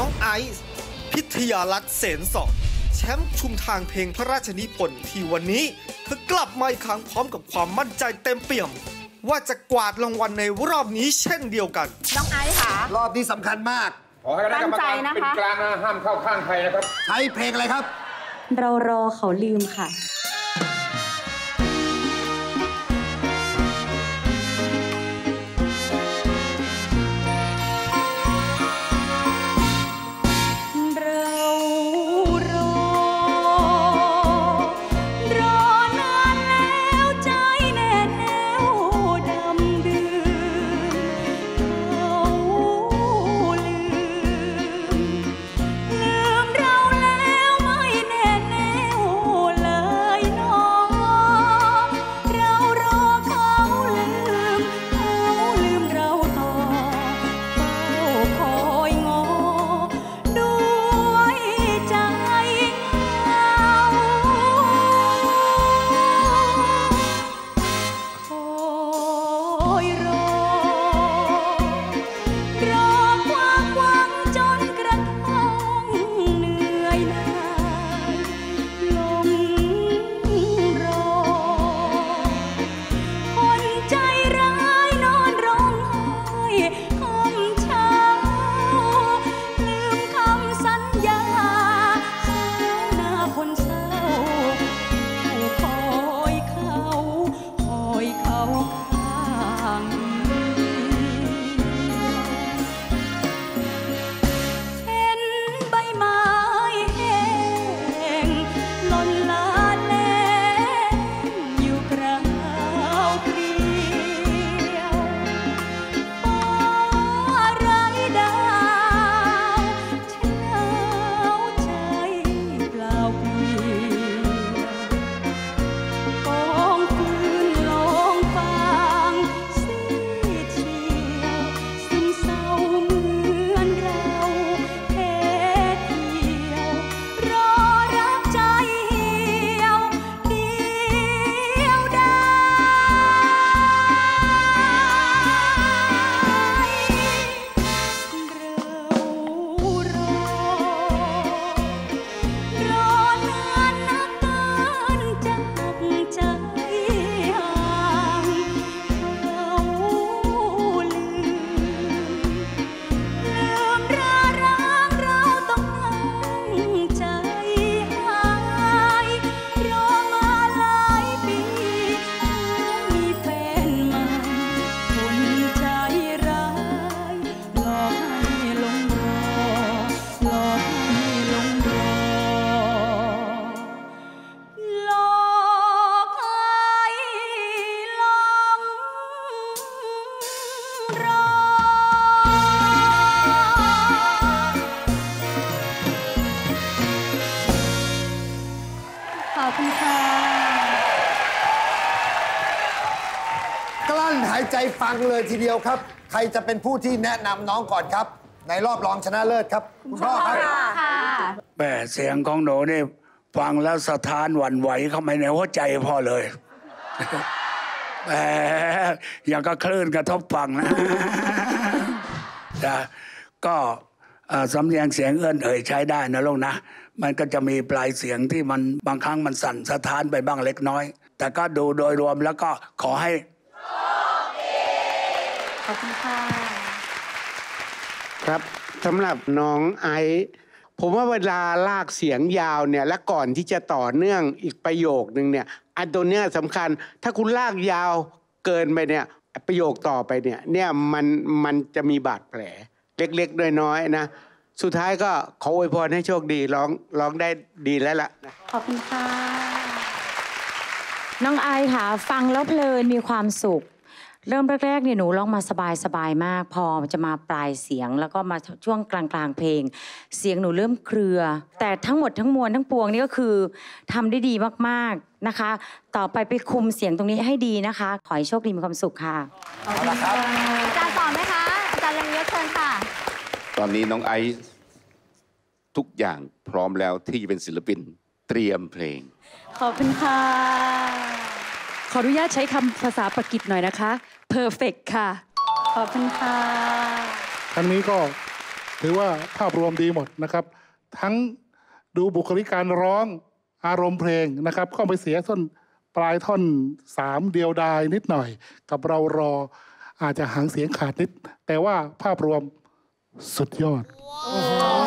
น้องไอซ์พิทยาลักษณ์เสนสอนแชมป์ชุมทางเพลงพระราชนิพนธ์ที่วันนี้เธอกลับมาอีกครั้งพร้อมกับความมั่นใจเต็มเปี่ยม ว่าจะกวาดรางวัลในรอบนี้เช่นเดียวกัน น้องไอซ์ค่ะ รอบนี้สำคัญมาก ขอให้คณะกรรมการตั้งใจนะคะ เป็นกลางนะห้ามเข้าข้างใครนะครับ ใช้เพลงอะไรครับ เรารอเขาลืมค่ะ ขอบคุณค่ะ กลั้นหายใจฟังเลยทีเดียวครับ ใครจะเป็นผู้ที่แนะนำน้องก่อนครับ ในรอบรองชนะเลิศครับ คุณพ่อครับค่ะแม่เสียงของหนูนี่ฟังแล้วสะท้านหวั่นไหวเข้ามาในหัวใจพ่อเลยแหมอย่างก็คลื่นกระทบฟังนะนะก็เอ่อ สำเนียงเสียงเอื้อนเอ่ยใช้ได้นะลูกนะ มันก็จะมีปลายเสียงที่มันบางครั้งมันสั่นสะท้านไปบ้างเล็กน้อย แต่ก็ดูโดยรวมแล้วก็ขอให้ขอบคุณค่ะครับสำหรับน้องไอซ์ผมว่าเวลาลากเสียงยาวเนี่ยและก่อนที่จะต่อเนื่องอีกประโยคนึงเนี่ยอันตัวเนี้ยสำคัญ ถ้าคุณลากยาวเกินไปเนี่ยประโยคต่อไปเนี่ยเนี่ยมันมันจะมีบาดแผล เล็กๆน้อยๆนะ สุดท้ายก็ขออวยพรให้โชคดีร้องร้องได้ดีแล้วล่ะขอบคุณค่ะ น้องไอซ์ค่ะ ฟังแล้วเพลินมีความสุข เริ่มแรกๆเนี่ยหนูร้องมาสบายสบายๆมาก พอจะมาปลายเสียงแล้วก็มาช่วงกลางๆเพลง เสียงหนูเริ่มเครือ แต่ทั้งหมดทั้งมวลทั้งปวงนี่ก็คือทำได้ดีมากๆนะคะ ต่อไปไปคุมเสียงตรงนี้ให้ดีนะคะ ขอให้โชคดีมีความสุขค่ะอาจารย์ต่อไหมคะอาจารย์เรืองยศเชิญค่ะ ตอนนี้น้องไอซ์ทุกอย่างพร้อมแล้วที่จะเป็นศิลปินเตรียมเพลง ขอบคุณค่ะ ขออนุญาตใช้คำภาษาปากีสหน่อยนะคะ perfect ค่ะ ขอบคุณค่ะครั้งนี้ก็ถือว่าภาพรวมดีหมดนะครับ ทั้งดูบุคลิกการร้องอารมณ์เพลงนะครับ ก็ไปเสียส้นปลายท่อนสามเดียวดายนิดหน่อย กับเรารออาจจะหางเสียงขาดนิด แต่ว่าภาพรวม สุดยอดโ